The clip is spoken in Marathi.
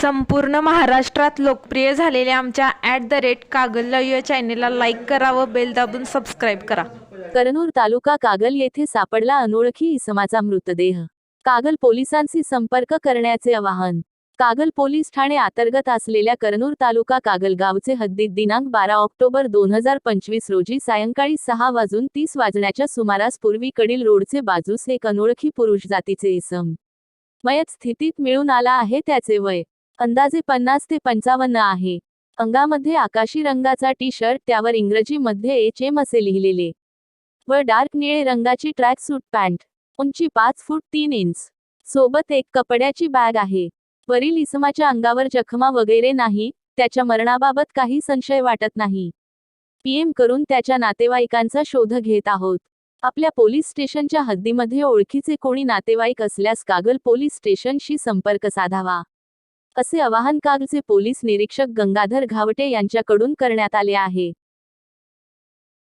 संपूर्ण महाराष्ट्रात लोकप्रिय झालेल्या आमच्या ॲट द रेट कागल या चॅनेलला लाईक करा व बेल दाबून सबस्क्राईब करा. करनूर तालुका कागल येथे सापडला अनोळखी इसमाचा मृतदेह. कागल पोलिसांशी संपर्क करण्याचे आवाहन. कागल पोलीस ठाणे अंतर्गत असलेल्या करनूर तालुका कागल गावचे हद्दीत दिनांक बारा ऑक्टोबर दोन हजार पंचवीस रोजी सायंकाळी सहा वाजून तीस वाजण्याच्या सुमारास पूर्वीकडील रोडचे बाजूस एक अनोळखी पुरुष जातीचे इसम. मयत स्थितीत मिळून आला आहे त्याचे वय. अंदाजे पन्नास ते पंचावन्न आहे. अंगामध्ये आकाशी रंगाचा टी शर्ट त्यावर इंग्रजीमध्ये एच एम असे लिहिलेले. व डार्क निळे रंगाची ट्रॅक सूट पॅन्ट. उंची पाच फूट तीन इंच. सोबत एक कपड्याची बॅग आहे. वरील इसमाच्या अंगावर जखमा वगैरे नाही त्याच्या मरणाबाबत काही संशय वाटत नाही. पीएम करून त्याच्या नातेवाईकांचा शोध घेत आहोत. आपल्या पोलीस स्टेशनच्या हद्दीमध्ये ओळखीचे कोणी नातेवाईक असल्यास कागल पोलीस स्टेशनशी संपर्क साधावा. असे आवाहन कागलचे पोलीस निरीक्षक गंगाधर घावटे यांच्याकडून करण्यात आले आहे.